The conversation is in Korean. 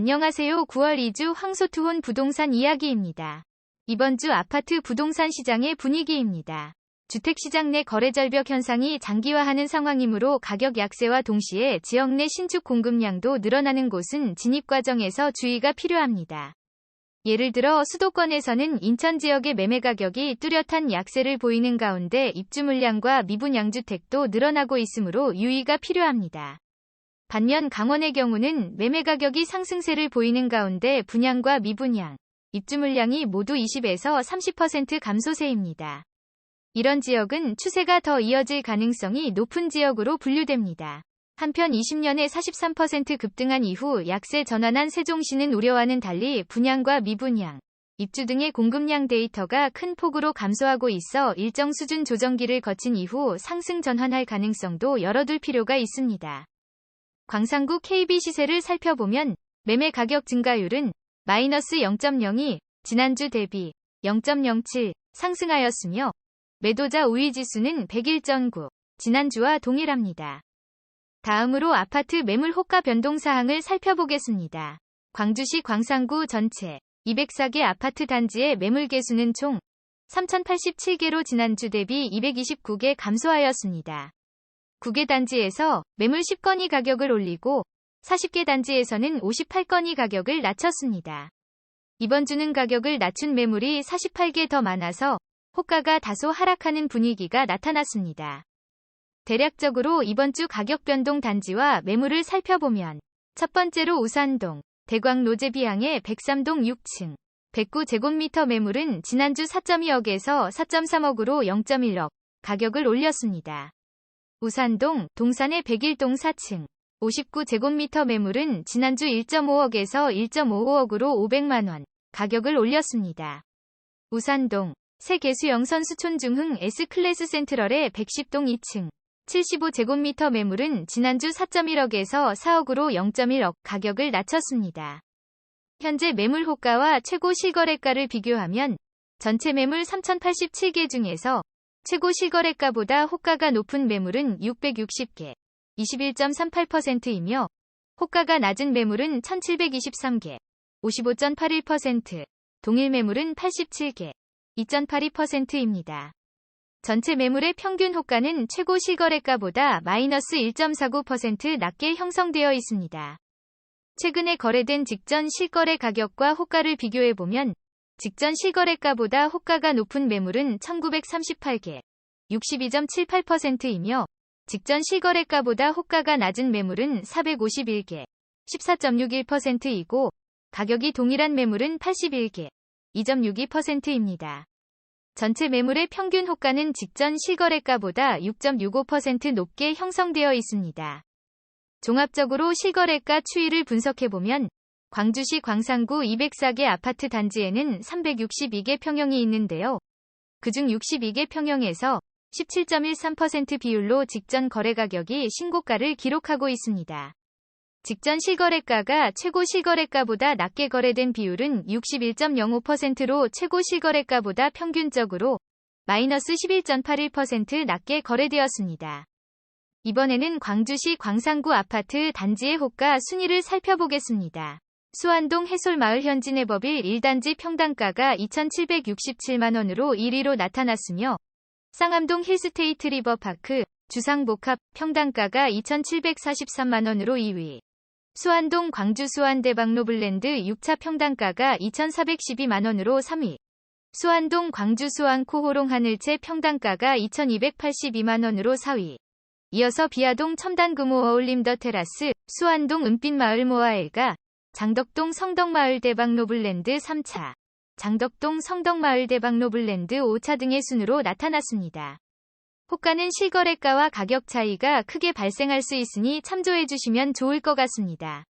안녕하세요. 9월 2주 황소투혼 부동산 이야기입니다. 이번 주 아파트 부동산 시장의 분위기입니다. 주택시장 내 거래 절벽 현상이 장기화하는 상황이므로 가격 약세와 동시에 지역 내 신축 공급량도 늘어나는 곳은 진입 과정에서 주의가 필요합니다. 예를 들어 수도권에서는 인천 지역의 매매 가격이 뚜렷한 약세를 보이는 가운데 입주 물량과 미분 양주택도 늘어나고 있으므로 유의가 필요합니다. 반면 강원의 경우는 매매 가격이 상승세를 보이는 가운데 분양과 미분양, 입주 물량이 모두 20에서 30% 감소세입니다. 이런 지역은 추세가 더 이어질 가능성이 높은 지역으로 분류됩니다. 한편 20년에 43% 급등한 이후 약세 전환한 세종시는 우려와는 달리 분양과 미분양, 입주 등의 공급량 데이터가 큰 폭으로 감소하고 있어 일정 수준 조정기를 거친 이후 상승 전환할 가능성도 열어둘 필요가 있습니다. 광산구 KB 시세를 살펴보면 매매 가격 증가율은 마이너스 0.02, 지난주 대비 0.07 상승하였으며 매도자 우위 지수는 101.9, 지난주와 동일합니다. 다음으로 아파트 매물 호가 변동 사항을 살펴보겠습니다. 광주시 광산구 전체 204개 아파트 단지의 매물 개수는 총 3087개로 지난주 대비 229개 감소하였습니다. 9개 단지에서 매물 10건이 가격을 올리고 40개 단지에서는 58건이 가격을 낮췄습니다. 이번 주는 가격을 낮춘 매물이 48개 더 많아서 호가가 다소 하락하는 분위기가 나타났습니다. 대략적으로 이번 주 가격 변동 단지와 매물을 살펴보면 첫 번째로 우산동, 대광 노제비항의 103동 6층, 109제곱미터 매물은 지난주 4.2억에서 4.3억으로 0.1억 가격을 올렸습니다. 우산동, 동산의 101동 4층, 59제곱미터 매물은 지난주 1.5억에서 1.55억으로 500만원 가격을 올렸습니다. 우산동, 세계수영 선수촌 중흥 S클래스 센트럴의 110동 2층, 75제곱미터 매물은 지난주 4.1억에서 4억으로 0.1억 가격을 낮췄습니다. 현재 매물 호가와 최고 실거래가를 비교하면 전체 매물 3087개 중에서 최고 실거래가보다 호가가 높은 매물은 660개, 21.38%이며 호가가 낮은 매물은 1723개, 55.81%, 동일 매물은 87개, 2.82%입니다. 전체 매물의 평균 호가는 최고 실거래가보다 마이너스 1.49% 낮게 형성되어 있습니다. 최근에 거래된 직전 실거래 가격과 호가를 비교해보면 직전 실거래가보다 호가가 높은 매물은 1938개, 62.78%이며 직전 실거래가보다 호가가 낮은 매물은 451개, 14.61%이고 가격이 동일한 매물은 81개, 2.62%입니다. 전체 매물의 평균 호가는 직전 실거래가보다 6.65% 높게 형성되어 있습니다. 종합적으로 실거래가 추이를 분석해보면 광주시 광산구 204개 아파트 단지에는 362개 평형이 있는데요. 그중 62개 평형에서 17.13% 비율로 직전 거래 가격이 신고가를 기록하고 있습니다. 직전 실거래가가 최고 실거래가보다 낮게 거래된 비율은 61.05%로 최고 실거래가보다 평균적으로 마이너스 11.81% 낮게 거래되었습니다. 이번에는 광주시 광산구 아파트 단지의 호가 순위를 살펴보겠습니다. 수안동 해솔마을 현진해법일 1단지 평당가가 2,767만원으로 1위로 나타났으며 쌍암동 힐스테이트 리버파크 주상복합 평당가가 2,743만원으로 2위. 수안동 광주 수안대박노블랜드 6차 평당가가 2,412만원으로 3위. 수안동 광주 수안 코호롱 하늘채 평당가가 2,282만원으로 4위. 이어서 비아동 첨단금호 어울림 더 테라스, 수안동 은빛마을 모아엘가, 장덕동 성덕마을 대박노블랜드 3차, 장덕동 성덕마을 대박노블랜드 5차 등의 순으로 나타났습니다. 호가는 실거래가와 가격 차이가 크게 발생할 수 있으니 참조해 주시면 좋을 것 같습니다.